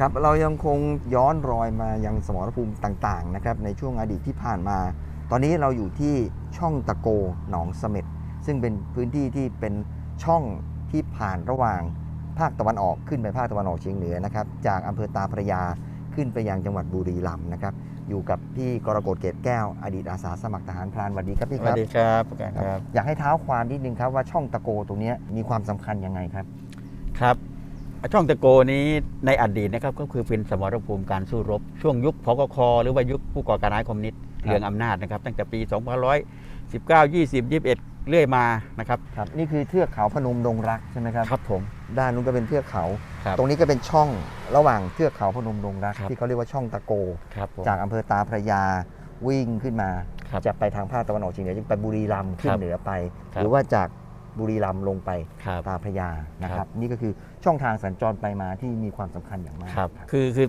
ครับเรายังคงย้อนรอยมายังสมรภูมิต่างๆนะครับในช่วงอดีตที่ผ่านมา ตอนนี้เราอยู่ที่ช่องตะโกหนองเสม็ดซึ่งเป็นพื้นที่ที่เป็นช่องที่ผ่านระหว่างภาคตะวันออกขึ้นไปภาคตะวันออกเฉียงเหนือนะครับจากอำเภอตาพระยาขึ้นไปยังจังหวัดบุรีรัมย์นะครับอยู่กับพี่กรกฎเกตแก้วอดีตอาสาสมัครทหารพรานสวัสดีครับพี่สควัรัสบดีครับประการครับ อยากให้เท้าความนิดนึงครับว่าช่องตะโกตรงเนี้ยมีความสำคัญยังไงครับ ครับ ช่องตะโกนี้ในอดีตนะครับก็คือเป็นสมรภูมิการสู้รบ ช่วงยุคพกคหรือว่ายุคผู้ก่อการร้ายคอมมิวนิสต์เรืองอำนาจนะครับตั้งแต่ปี2519 20 21 เรื่อยมานะครับครับนี่คือเทือกเขาพนมดงรักใช่ไหมครับครับผมด้านนู้นก็เป็นเทือกเขาครับตรงนี้ก็เป็นช่องระหว่างเทือกเขาพนมดงรักครับที่เขาเรียกว่าช่องตะโกครับผมจากอำเภอตาพระยาวิ่งขึ้นมาครับจะไปทางภาคตะวันออกเฉียงเหนือจึงไปบุรีรัมย์ขึ้นครับเหนือไปครับหรือว่าจาก บุรีรัมย์ลงไปครับตาพระยานะคครัรับบนี่ก็คือช่องทางสัญจรไปมาที่มีความสำคัญอย่างมากครับ คือคือ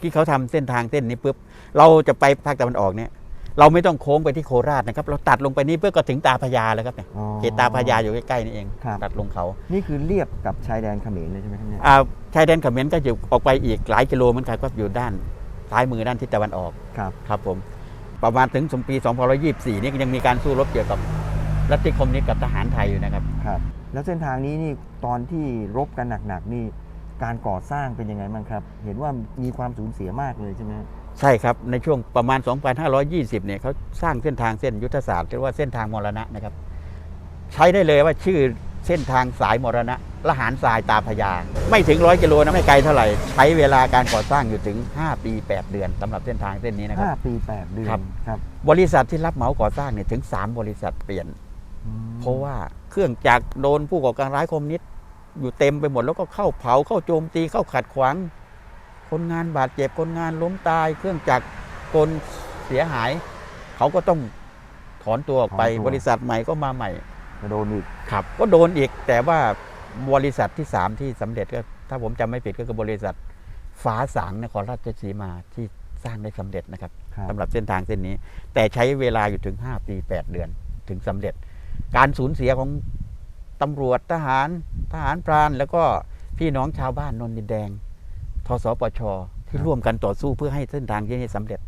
ที่เขาทำเส้นทางเส้นนี้ปุ๊บเราจะไปภาคตะวันออกเนี่ยเราไม่ต้องโค้งไปที่โคราชนะครับ เราตัดลงไปนี่เพื่อก็ถึงตาพระยาแล้วครับเนี่ยอ๋อเขตตาพระยาอยู่ใกล้ๆนี่เองครับตัดลงเขา นี่คือเรียบกับชายแดนเขมรเลยใช่ไหมครับเนี่ยอ่าชายแดนเขมรก็อยู่ออกไปอีกหลายกิโลเหมือนกันก็อยู่ด้านซ้ายมือด้านทิศตะวันออกครับครับผม ประมาณถึงสมปี 2524 นี่ก็ยังมีการสู้รบเกี่ยวกับ รัฐธิคอมมิวนิสต์กับทหารไทยอยู่นะครับ ครับ แล้วเส้นทางนี้นี่ตอนที่รบกันหนักๆนี่การก่อสร้างเป็นยังไงบ้างครับ เห็นว่ามีความสูญเสียมากเลยใช่ไหมใช่ครับ ในช่วงประมาณ 2520 เนี่ยเขาสร้างเส้นทางเส้นยุทธศาสตร์เรียกว่าเส้นทางมรณะนะครับ ใช้ได้เลยว่าชื่อเส้นทางสายมรณะละหารทรายตาพญาไม่ถึงร้อยกิโลนะไม่ไกลเท่าไหร่ ใช้เวลาการก่อสร้างอยู่ถึง 5 ปี 8 เดือนสำหรับเส้นทางเส้นนี้นะครับห้าปีแปดเดือนครับครับ บริษัทที่รับเหมาก่อสร้างเนี่ยถึง 3 บริษัทเปลี่ยนอืม เพราะว่าเครื่องจักรโดนผู้ก่อการร้ายคอมมิวนิสต์อยู่เต็มไปหมดแล้วก็เข้าเผาเข้าโจมตีเข้าขัดขวางคนงานบาดเจ็บคนงานล้มตาย เครื่องจักรกลเสียหาย เขาก็ต้องถอนตัวออกไปบริษัทใหม่ก็มาใหม่ จะโดนอีก ครับก็โดนอีกแต่ว่าบริษัทที่ 3 ที่สำเร็จก็ถ้าผมจำไม่ผิดก็คือบริษัทฟ้าสางนครราชสีมาที่สร้างได้สำเร็จนะครับครับ สำหรับเส้นทางเส้นนี้ แต่ใช้เวลาอยู่ถึง 5 ปี 8 เดือนถึงสำเร็จ การสูญเสียของตำรวจทหารทหารพราน แล้วก็พี่น้องชาวบ้านนนดินแดงทสปชที่ร่วมกันต่อสู้เพื่อให้เส้นทางที่นี้สำเร็จ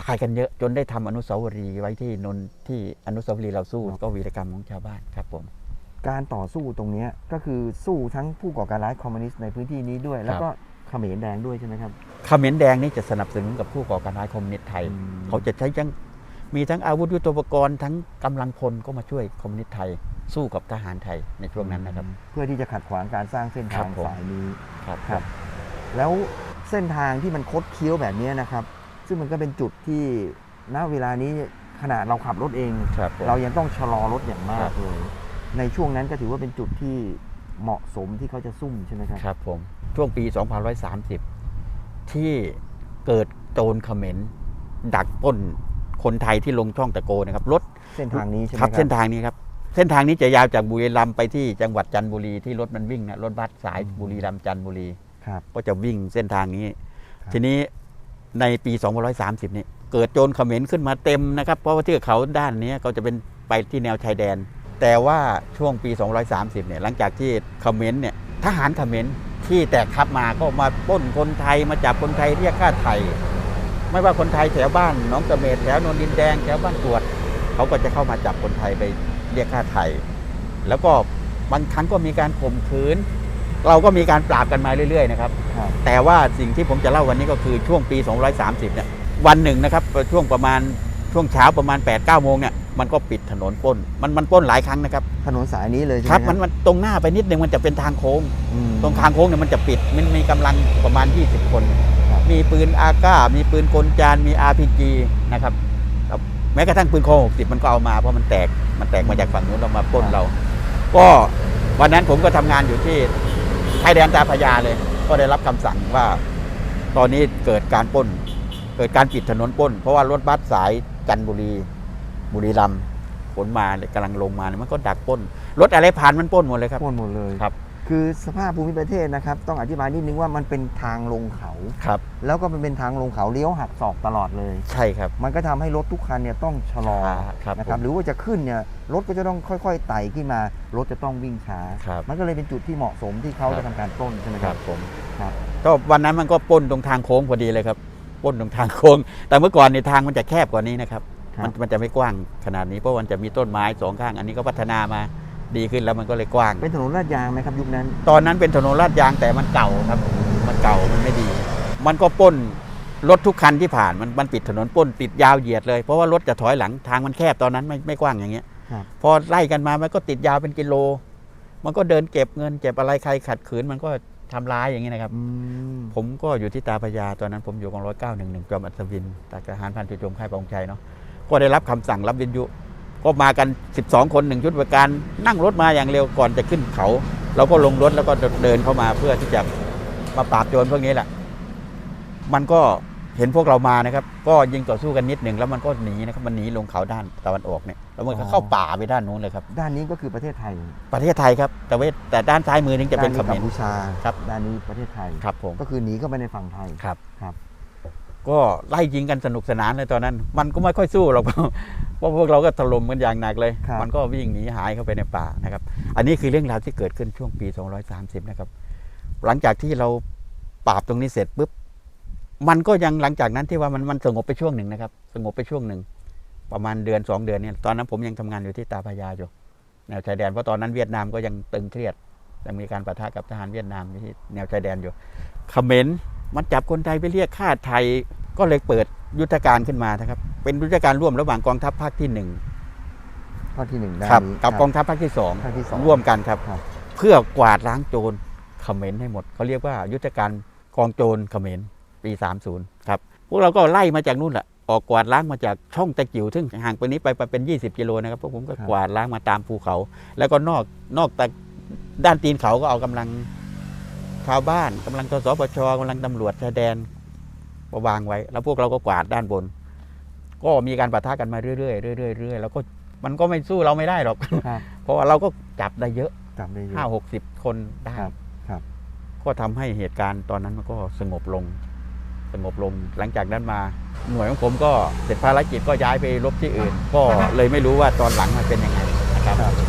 ตายกันเยอะจนได้ทำอนุสาวรีย์ไว้ที่นนที่อนุสาวรีย์เราสู้ก็วีรกรรมของชาวบ้านครับผมการต่อสู้ตรงเนี้ยก็คือสู้ทั้งผู้ก่อการร้ายคอมมิวนิสต์ในพื้นที่นี้ด้วย แล้วก็เขมรแดงด้วยใช่ไหมครับเขมรแดงนี่จะสนับสนุนกับผู้ก่อการร้ายคอมมิวนิสต์ไทยอืมเขาจะใช้ทั้ง มีทั้งอาวุธยุทโธปกรณ์ทั้งกำลังพลก็มาช่วยคอมมิวนิสต์ไทย สู้กับทหารไทยในช่วงนั้นนะครับ เพื่อที่จะขัดขวางการสร้างเส้นครัทางบผมสายนี้ครับครับ แล้วเส้นทางที่มันคดเคี้ยวแบบเนี้ยนะครับ ซึ่งมันก็เป็นจุดที่ณเวลานี้ขนาดเราขับรถเองครับผมเรายังต้องชะลอรถอย่างมาครักบเลย ในช่วงนั้นก็ถือว่าเป็นจุดที่เหมาะสมที่เขาจะซุ่มใช่ไหมครับครับผมช่วงปี2530 ที่เกิดโจรเขมรดักปล้น คนไทยที่ลงช่องตะโกนะครับรถเส้นทางนี้ใช่ไหมคครัรับ บเส้นทางนี้ครับ เส้นทางนี้จะยาวจากบุรีรัมย์ไปที่จังหวัดจันทบุรีที่รถมันวิ่งนะรถบัสสายอืมบุรีรัมย์จันทบุรี ครับ ก็จะวิ่งเส้นทางนี้ ครับ ทีนี้ในปี2530 นี่ เกิดโจรเขมรขึ้นมาเต็มนะครับ เพราะว่าเทือกเขาด้านนี้ก็จะเป็นไปที่แนวชายแดน แต่ว่าช่วงปี 230 เนี่ยหลังจากที่เขมรเนี่ยทหารเขมรที่แตกทัพมาก็มาปล้นคนไทยมาจับคนไทยเรียกค่าไทย ไม่ว่าคนไทยแถวบ้านหน้องกระเมดแถวนนดินแดงแถวบ้านกวดเขาก็จะเข้ามาจับคนไทยไปเรียกค่าไทย แล้วก็บางครั้งก็มีการข่มขืน เราก็มีการปราบกันมาเรื่อยๆนะครับครับ แต่ว่าสิ่งที่ผมจะเล่าวันนี้ก็คือช่วงปี 230 เนี่ย วันหนึ่งนะครับ ช่วงประมาณช่วงเช้าประมาณ 8 9 โมงเนี่ย มันก็ปิดถนนปล้น มันมันปล้นหลายครั้งนะครับ ถนนสายนี้เลยใช่ไหคมรับ มันมันตรงหน้าไปนิดนึงมันจะเป็นทางโค้งอืมตรงทางโค้งเนี่ยมันจะปิด มันมีกำลังประมาณ 20 คนครับ มีปืนอาก้า มีปืนกลจานมี RPG นะครับครับแม้กระทั่งปืนโค60มันก็เอามาเพราะมันแตกมันแตกมาจากฝั่งนู้นเรามาปล้นเรา ก็วันนั้นผมก็ทำงานอยู่ที่ชายแดนตาพระยาเลย ก็ได้รับคำสั่งว่า ตอนนี้เกิดการปล้น เกิดการปิดถนนปล้น เพราะว่ารถบัสสายจันทบุรีบุรีรัมย์ขนมาเลยกำลังลงมาเนี่ยมันก็ดักปล้นรถอะไรผ่านมันปล้นหมดเลยครับปล้นหมดเลยครับ คือสภาพภูมิประเทศนะครับ ต้องอธิบายนิดนึงว่ามันเป็นทางลงเขา ครับ แล้วก็มันเป็นทางลงเขาเลี้ยวหักศอกตลอดเลย ใช่ครับ มันก็ทำให้รถทุกคันเนี่ยต้องชะลอช้าครับนะครับผมหรือว่าจะขึ้นเนี่ยรถก็จะต้องค่อยๆไต่ขึ้นมารถจะต้องวิ่งช้าครับมันก็เลยเป็นจุดที่เหมาะสมที่เขาครับจะทำการปล้นใช่ไหมคครัรับบผมครับก็วันนั้นมันก็ปล้นตรงทางโค้งพอดีเลยครับปล้นตรงทางโค้ง แต่เมื่อก่อนในทางมันจะแคบกว่านี้นะครับครับมันมันจะไม่กว้างขนาดนี้เพราะมันจะมีต้นไม้สองข้าง อันนี้ก็พัฒนามา ดีขึ้นแล้วมันก็เลยกว้าง เป็นถนนลาดยางไหมครับยุคนั้น ตอนนั้นเป็นถนนลาดยางแต่มันเก่าครับมันเก่ามันไม่ดี มันก็ปล้นรถทุกคันที่ผ่านมันมันปิดถนนปล้นติดยาวเหยียดเลยเพราะว่ารถจะถอยหลังทางมันแคบตอนนั้นไม่ไม่กว้างอย่างเงี้ย ครับ พอไล่กันมามันก็ติดยาวเป็นกิโล มันก็เดินเก็บเงินเก็บอะไรใครขัดขืนมันก็ทำร้ายอย่างนี้นะครับ อืมผมก็อยู่ที่ตาพระยาตอนนั้นผมอยู่กองร้อยเก้าหนึ่งหนึ่งจอมอัศวินตากทหารพันจุโจมค่ายปองชัยเนาะก็ได้รับคำสั่งรับวิทยุ ก็มากัน 12 คนหนึ่งชุดบริการนั่งรถมาอย่างเร็วก่อนจะขึ้นเขา เราก็ลงรถแล้วก็เดินเข้ามาเพื่อที่จะมาปราบโจรพวกนี้แหละมันก็เห็นพวกเรามานะครับ ก็ยิงต่อสู้กันนิดหนึ่งแล้วมันก็หนีนะครับมันหนีลงเขาด้านตะวันออกเนี่ยแล้วมันก็เข้าป่าไปด้านนู้นเลยครับ ด้านนี้ก็คือประเทศไทย ประเทศไทยครับแต่เวทแต่ด้านซ้ายมือนี่จะเป็นเขด้านมกัมรพูชาครับด้านนี้ประเทศไทยครับผมก็คือหนีเข้าไปในฝั่งไทยครับครับ ก็ไล่ยิงกันสนุกสนานเลยตอนนั้น มันก็ไม่ค่อยสู้หรอกเพราะพวกเราก็ถล่มกันอย่างหนักเลย ครับ มันก็วิ่งหนีหายเข้าไปในป่านะครับ อันนี้คือเรื่องราวที่เกิดขึ้นช่วงปี 230 นะครับ หลังจากที่เราปราบตรงนี้เสร็จปุ๊บ มันก็ยังหลังจากนั้นที่ว่ามันมันสงบไปช่วงหนึ่งนะครับ สงบไปช่วงหนึ่ง ประมาณเดือนสองเดือนเนี่ย ตอนนั้นผมยังทำงานอยู่ที่ตาพระยาอยู่แนวชายแดน เพราะตอนนั้นเวียดนามก็ยังตึงเครียดยังมีการปะทะกับทหารเวียดนามอยู่ที่แนวชายแดนอยู่เขมร มันจับคนไทยไปเรียกค่าไทยก็เลยเปิดยุทธการขึ้นมานะครับ เป็นยุทธการร่วมระหว่างกองทัพภาคที่หนึ่งข้อที่หนึ่งด้านครับนี้กับครับกองทัพภาคที่สองภาคที่สองร่วมกันครับครับเพื่อกวาดล้างโจรเขมรให้หมดเขาเรียกว่ายุทธการกองโจรเขมรปี 30 ครับพวกเราก็ไล่มาจากนู่นแหละออกกวาดล้างมาจากช่องตะกิวซึ่งห่างไปนี้ไปไปเป็น 20 กิโลนะครับพวกผมก็กวาดล้างมาตามภูเขา แล้วก็นอกนอกแต่ด้านตีนเขาก็เอากำลัง ชาวบ้านกำลังทสปชกำลังตำรวจชายแดนมาวางไว้ แล้วพวกเราก็กวาดด้านบน ก็มีการปะทะกันมาเรื่อยๆเรื่อยๆเรื่อยๆแล้วก็มันก็ไม่สู้เราไม่ได้หรอกครับเพราะว่าเราก็จับได้เยอะจำได้อยู่ห้าหกสิบคนได้ครับครับก็ทำให้เหตุการณ์ตอนนั้นมันก็สงบลง สงบลงหลังจากนั้นมา หน่วยของผมก็เสร็จภารกิจก็ย้ายไปรบที่อื่น ก็เลยไม่รู้ว่าตอนหลังมันเป็นยังไงนะครับครับ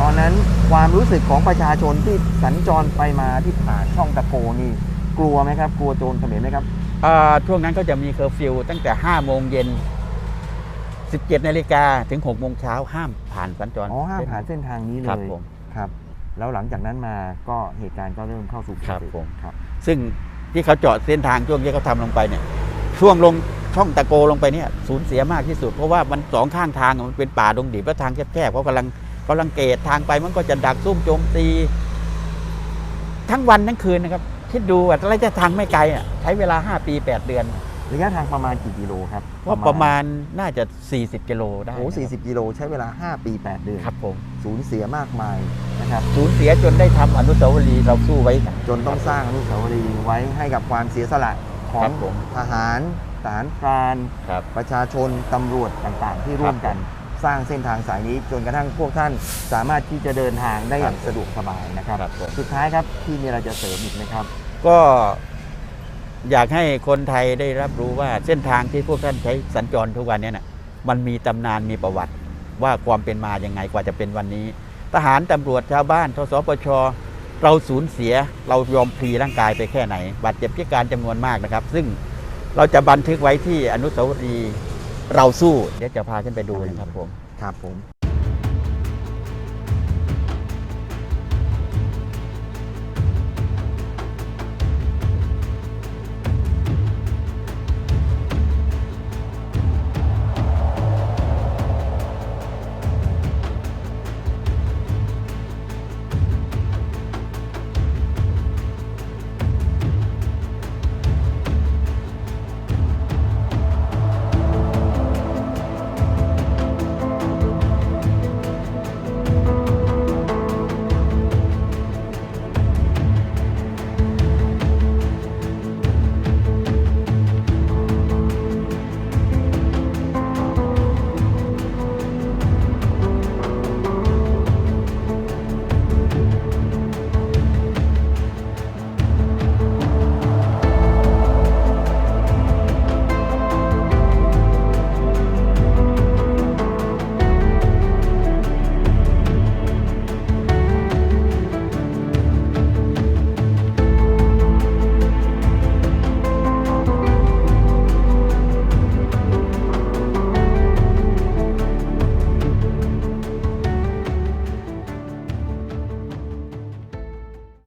ตอนนั้นความรู้สึกของประชาชนที่สัญจรไปมาที่ผ่านช่องตะโกนี่ กลัวไหมครับ กลัวโจรเขมรไหมครับอ่าช่วงนั้นก็จะมีเคอร์ฟิวตั้งแต่5โมงเย็น17นาฬิกาถึง6โมงเช้าห้ามผ่านสัญจรอ๋อห้ามผ่านเส้นทางนี้เลครับยผมครับ แล้วหลังจากนั้นมาก็เหตุการณ์ก็เริ่มเข้าสู่ปกติครับผมครับ ซึ่งที่เขาเจาะเส้นทางช่วงที่เขาทำลงไปเนี่ย ช่วงลงช่องตะโกลงไปเนี่ยสูญเสียมากที่สุด เพราะว่ามันสองข้างทางมันเป็นป่าดงดิบแล้วทางแคบๆเขากำลัง กำลังเกตทางไปมันก็จะดักซุ่มโจมตี ทั้งวันทั้งคืนนะครับคิดดูว่าระยะทางไม่ไกลอะใช้เวลา 5 ปี 8 เดือน ระยะทางประมาณกี่กิโลครับว่าประมาณน่าจะ 40 กิโลได้โอ้นะครับ40กิโลใช้เวลา 5 ปี 8 เดือนครับผมสูญเสียมากมายนะครับสูญเสียจนได้ทำอนุสาวรีย์เราสู้ไว้กันจนต้องสร้างอนุสาวรีย์ไว้ให้กับความเสียสละขอครังบผมทหารทหารพรานครับประชาชนตำรวจต่างๆ ที่ร่วมกัน สร้างเส้นทางสายนี้ จนกระทั่งพวกท่านสามารถที่จะเดินทางได้อย่างสะดวกสบายนะครับ ครับผม สุดท้ายครับที่มีอะไรจะเสริมอีกไหมครับ ก็อยากให้คนไทยได้รับรู้ว่าเส้นทางที่พวกท่านใช้สัญจรทุกวันเนี้นะมันมีตำนานมีประวัติว่าความเป็นมายังไงกว่าจะเป็นวันนี้ ทหารตำรวจชาวบ้านทสปชเราสูญเสียเรายอมพลีร่างกายไปแค่ไหนบาดเจ็บพิการจำนวนมากนะครับ ซึ่งเราจะบันทึกไว้ที่อนุสาวรีย์ เราสู้ เดี๋ยวจะพาขึ้นไปดูนะครับผม ครับผม